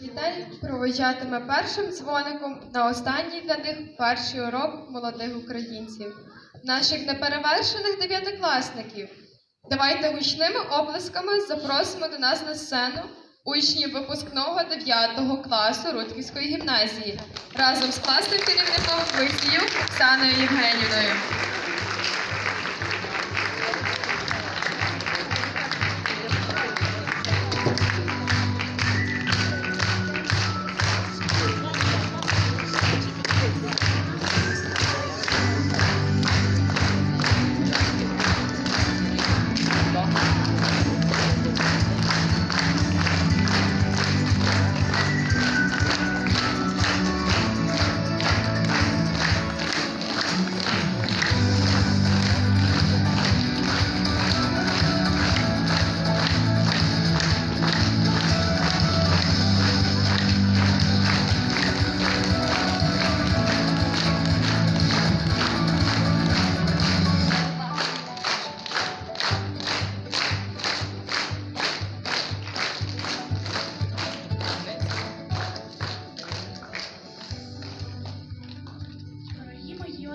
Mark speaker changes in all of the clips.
Speaker 1: Дітей проводжатиме першим дзвоником на останній для них перший урок молодих українців, наших неперевершених дев'ятикласників. Давайте гучними оплесками запросимо до нас на сцену учнів випускного 9 класу Рудківської гімназії разом з класним керівником Висію Оксаною Євгенівною.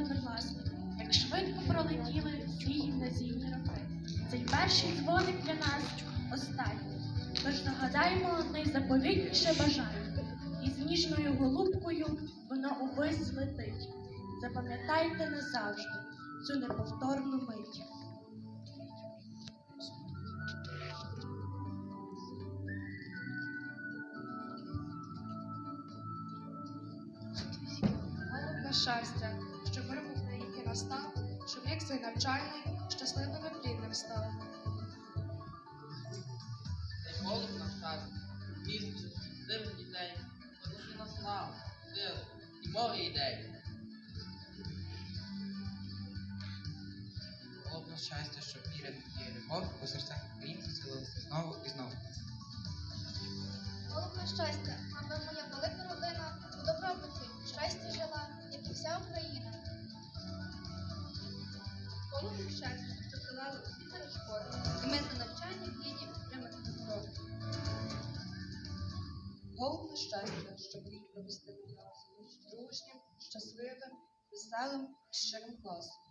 Speaker 2: Однокласники, як швидко пролетіли ці гімназійні роки. Цей перший дзвоник для нас останній. Тож загадаємо одне заповітніше бажання. І з ніжною голубкою воно увесь злетить. Запам'ятайте назавжди цю неповторну мить.
Speaker 3: Щастя, настав, щоб рік цей навчальний щасливим і плідним став.
Speaker 4: Цей голуб на щастя, місце щасливих дітей, подуши на славу, силу і море ідей.
Speaker 5: Голуб на щастя, щоб віра і любов у серцях українців цілилися знову і знову.
Speaker 6: Головне щастя, аби моя велика щастя, щоб
Speaker 3: рік провести у нас дружнім, щасливим, веселим, щирим класом.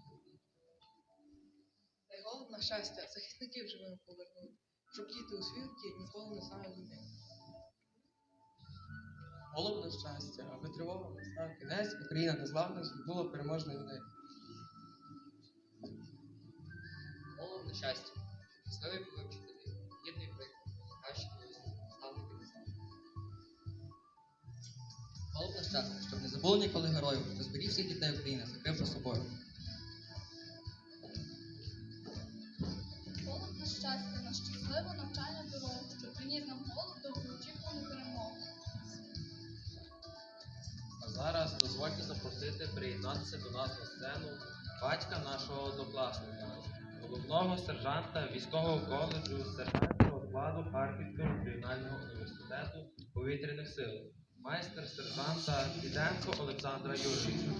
Speaker 3: Та й головне щастя, захисників живими повернути, щоб діти у світі ніколи не знали війни.
Speaker 5: Голуб щастя, аби тривога не став кінець, Україна незламна здобула переможний день.
Speaker 4: Головне щастя, щасливий коли
Speaker 5: Голуб щоб не забули ніколи героїв, хто зберіг всіх дітей України, закривши собою.
Speaker 6: Головне щастя на щасливу навчальну дорогу, що приніс нам голод до очікувану перемогу.
Speaker 7: А зараз дозвольте запросити приєднатися до нас на сцену батька нашого однокласника, головного сержанта військового коледжу сержантського складу Харківського регіонального університету повітряних сил, майстер сержанта Діденко Олександра Юрійовича.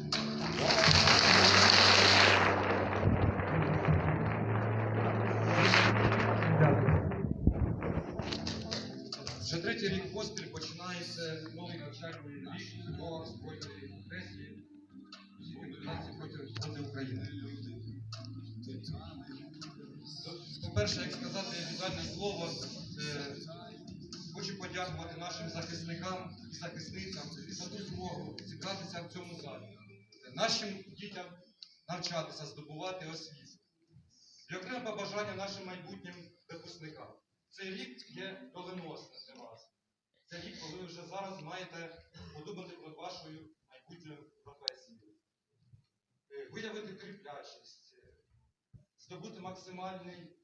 Speaker 8: Вже третій рік поспіль починається новий навчальний рік до збройної агресії проти, України. По-перше, як сказати вітальне слово, хочу подякувати нашим захисникам і захисницям за ту змогу зібратися в цьому залі, нашим дітям навчатися, здобувати освіту. І окреме побажання нашим майбутнім випускникам. Цей рік є доленосним для вас. Це рік, коли ви вже зараз маєте подумати про вашою майбутньою професією. Е, Виявити терплячість, е, здобути максимальний,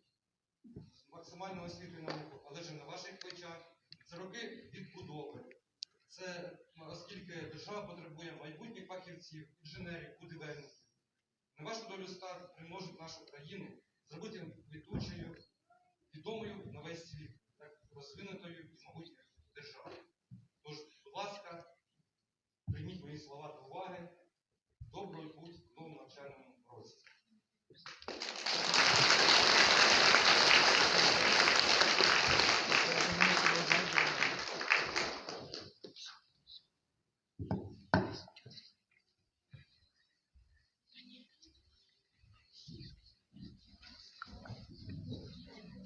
Speaker 8: максимальну освіту науку, але вже на ваших плечах. Це роки відбудови. Це ну, оскільки держава потребує майбутніх фахівців, інженерів, будівельників. На вашу долю стар примножить нашу країну, зробити квітучою, відомою на весь світ,